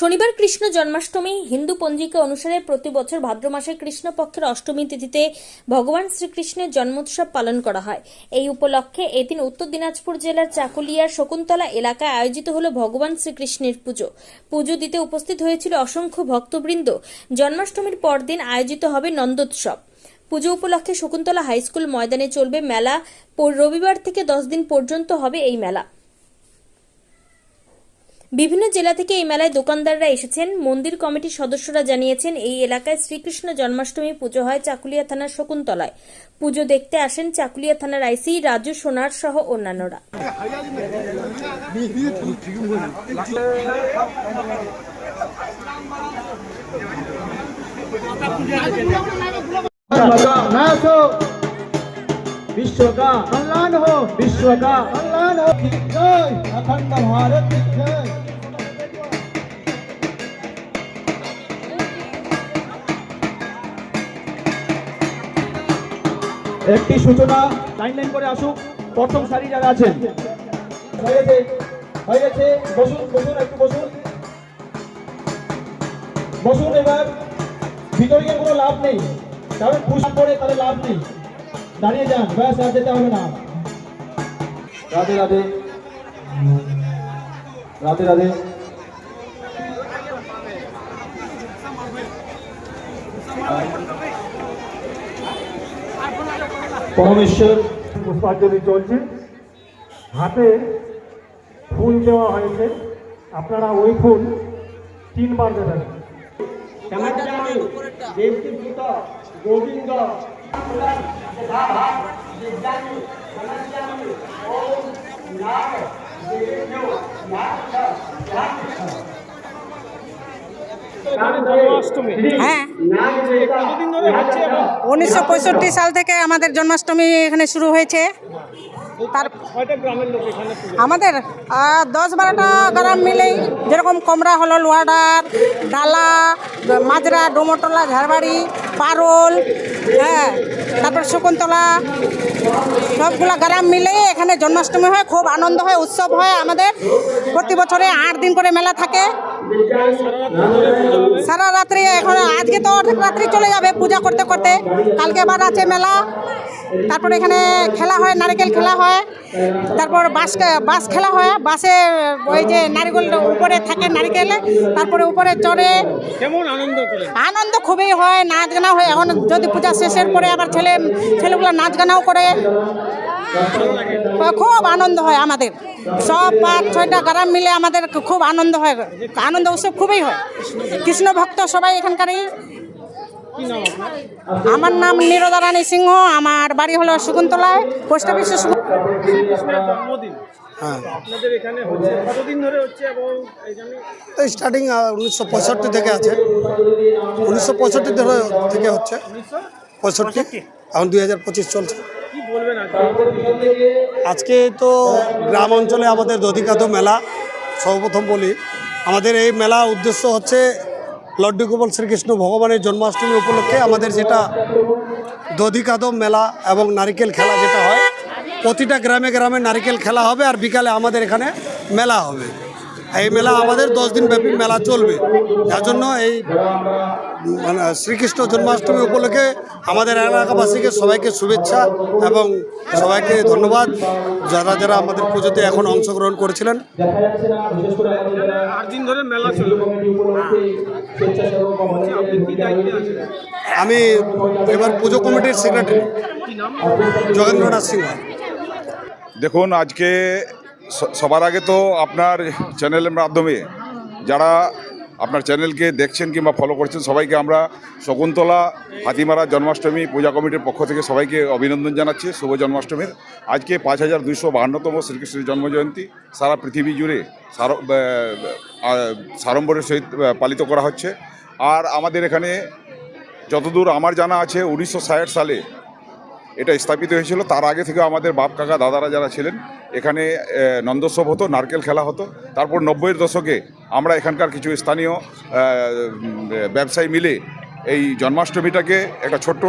শনিবার কৃষ্ণ জন্মাষ্টমী হিন্দু পঞ্জিকা অনুসারে প্রতি বছর ভাদ্র মাসের কৃষ্ণপক্ষের অষ্টমী তিথিতে ভগবান শ্রীকৃষ্ণের জন্মোৎসব পালন করা হয়। এই উপলক্ষে এদিন উত্তর দিনাজপুর জেলার চাকুলিয়ার শকুন্তলা এলাকায় আয়োজিত হল ভগবান শ্রীকৃষ্ণের পুজো। পুজো দিতে উপস্থিত হয়েছিল অসংখ্য ভক্তবৃন্দ। জন্মাষ্টমীর পরদিন আয়োজিত হবে নন্দোৎসব। পুজো উপলক্ষে শকুন্তলা হাইস্কুল ময়দানে চলবে মেলা। রবিবার থেকে দশ দিন পর্যন্ত হবে এই মেলা। বিভিন্ন জেলা থেকে এই মেলায় দোকানদাররা এসেছেন মন্দির কমিটির সদস্যরা জানিয়েছেন এই এলাকায় শ্রীকৃষ্ণ জন্মাষ্টমী পুজো হয় চাকুলিয়া থানার শকুন্তলায় পুজো দেখতে আসেন চাকুলিয়া থানার আইসি রাজু সোনার সহ অন্যান্যরা नाश हो विश्व का कल्याण हो विश्व का कल्याण हो जय अखंड भारत की जय একটি সূচনা লাইন লাইন করে আসুক। প্রথম সারি যারা আছেন হয়ে গেছে হয়ে গেছে বসুন বসুন, একটু বসুন। বসুন এবার, ভিতরে কোনো লাভ নেই। কারণ পুশ করে তাহলে লাভ নেই। দাঁড়িয়ে যান, ব্যাস, আর যেতে হবে না। রাধে রাধে। রাধে রাধে। পরমেশ্বর পুষ্পাঞ্জলি চলছে। হাতে ফুল দেওয়া হয়েছে। আপনারা ওই ফুল তিনবার দেবেন। গোবিন্দ হ্যাঁ। উনিশশো পঁয়ষট্টি সাল থেকে আমাদের জন্মাষ্টমী এখানে শুরু হয়েছে। তার আমাদের দশ বারোটা গ্রাম মিলেই যেরকম কমরা হলো লোয়াডার ডালা মাজরা ডোমটলা ঝাড়বাড়ি পারোল হ্যাঁ তারপর শকুন্তলা সবগুলা গ্রাম মিলে এখানে জন্মাষ্টমী হয় খুব আনন্দ হয় উৎসব হয় আমাদের। প্রতি বছরে আট দিন করে মেলা থাকে। সারা রাত্রি এখন আজকে তো অর্ধেক রাত্রি চলে যাবে পূজা করতে করতে। কালকে আবার আছে মেলা। তারপর এখানে খেলা হয় নারকেল খেলা হয়। তারপর বাস বাস খেলা হয়। বাসে ওই যে নারকেল উপরে থাকে নারকেল তারপরে উপরে চড়ে। কেমন আনন্দ আনন্দ খুবই হয় নাচ গানা হয়। এখন যদি পূজা শেষের পরে আবার ছেলে ছেলেগুলো নাচ গানাও করে। খুব আনন্দ হয় আমাদের। সব পাঁচ ছয়টা গ্রাম মিলে আমাদের খুব আনন্দ হয়। আনন্দ উৎসব খুবই হয়। কৃষ্ণ ভক্ত সবাই এখানকারই। আমার নাম নিরদা রানী সিংহ আমার বাড়ি হলো শকুন্তলায় পোস্ট অফিসে কৃষ্ণের হ্যাঁ। আপনাদের এখানে হচ্ছে কতদিন ধরে হচ্ছে এবং এখানে তো স্টার্টিং উনিশশো পঁয়ষট্টি থেকে আছে। উনিশশো পঁয়ষট্টি ধরে থেকে হচ্ছে। পঁয়ষট্টি। এখন দুই হাজার পঁচিশ চলছে। আজকে আজকে তো গ্রাম অঞ্চলে আমাদের দধিকাত মেলা সর্বপ্রথম বলি। আমাদের এই মেলা উদ্দেশ্য হচ্ছে লড্ডু গোপাল শ্রীকৃষ্ণ ভগবানের জন্মাষ্টমী উপলক্ষে আমাদের যেটা দধিকাদম মেলা এবং নারিকেল খেলা যেটা হয় প্রতিটা গ্রামে গ্রামে নারিকেল খেলা হবে আর বিকালে আমাদের এখানে মেলা হবে। এই মেলা আমাদের দশ দিন ব্যাপী মেলা চলবে। যার জন্য এই মানে শ্রীকৃষ্ণ জন্মাষ্টমী উপলক্ষে আমাদের এলাকাবাসীকে সবাইকে শুভেচ্ছা এবং সবাইকে ধন্যবাদ যারা যারা আমাদের পুজোতে এখন অংশগ্রহণ করেছিলেন। আমি এবার পুজো কমিটির সেক্রেটারি যোগেন্দ্রনাথ সিংহ। দেখুন আজকে সবার আগে তো আপনার চ্যানেলের মাধ্যমে যারা আপনার চ্যানেলকে দেখছেন কিংবা ফলো করছেন, সবাইকে আমরা শকুন্তলা হাতিমারা জন্মাষ্টমী পূজা কমিটির পক্ষ থেকে সবাইকে অভিনন্দন জানাচ্ছি। শুভ জন্মাষ্টমীর। আজকে পাঁচ হাজার দুইশো বাহান্নতম শ্রীকৃষ্ণের জন্মজয়ন্তী। সারা পৃথিবী জুড়ে সাড়ম্বরের সহিত পালিত করা হচ্ছে। আর আমাদের এখানে যতদূর আমার জানা আছে, উনিশশো সালে এটা স্থাপিত হয়েছিল। তার আগে থেকে আমাদের বাপ কাকা, দাদারা যারা ছিলেন এখানে নন্দোৎসব হতো, নারকেল খেলা হতো। তারপর নব্বইয়ের দশকে আমরা এখানকার কিছু স্থানীয় ব্যবসায়ী মিলে এই জন্মাষ্টমীটাকে একটা ছোট্ট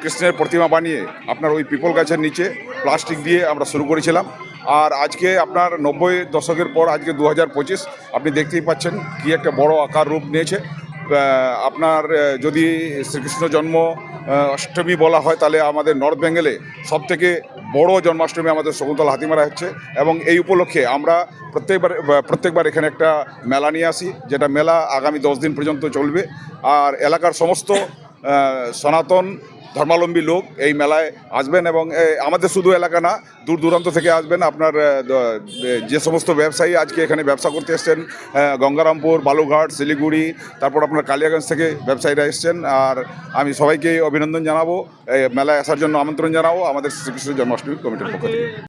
কৃষ্ণের প্রতিমা বানিয়ে আপনার ওই পিপল গাছের নিচে প্লাস্টিক দিয়ে আমরা শুরু করেছিলাম। আর আজকে আপনার নব্বই দশকের পর, আজকে দু হাজার পঁচিশ, আপনি দেখতেই পাচ্ছেন কি একটা বড় আকার রূপ নিয়েছে। আপনার যদি শ্রীকৃষ্ণ জন্ম অষ্টমী বলা হয়, তাহলে আমাদের নর্থ বেঙ্গলে সব থেকে বড় জন্মাষ্টমী আমাদের শকুন্তলা হাতিমারা হচ্ছে। এবং এই উপলক্ষে আমরা প্রত্যেকবার প্রত্যেকবার এখানে একটা মেলা নিয়ে আসি, যেটা মেলা আগামী দশ দিন পর্যন্ত চলবে। আর এলাকার সমস্ত সনাতন ধর্মাবলম্বী লোক এই মেলায় আসবেন এবং আমাদের শুধু এলাকা না, দূর দূরান্ত থেকে আসবেন। আপনার যে সমস্ত ব্যবসায়ী আজকে এখানে ব্যবসা করতে এসছেন গঙ্গারামপুর বালুঘাট শিলিগুড়ি, তারপর আপনার কালিয়াগঞ্জ থেকে ব্যবসায়ীরা এসছেন। আর আমি সবাইকে অভিনন্দন জানাব মেলায় আসার জন্য আমন্ত্রণ জানাব। আমাদের শ্রীকৃষ্ণ জন্মাষ্টমী কমিটির পক্ষ থেকে।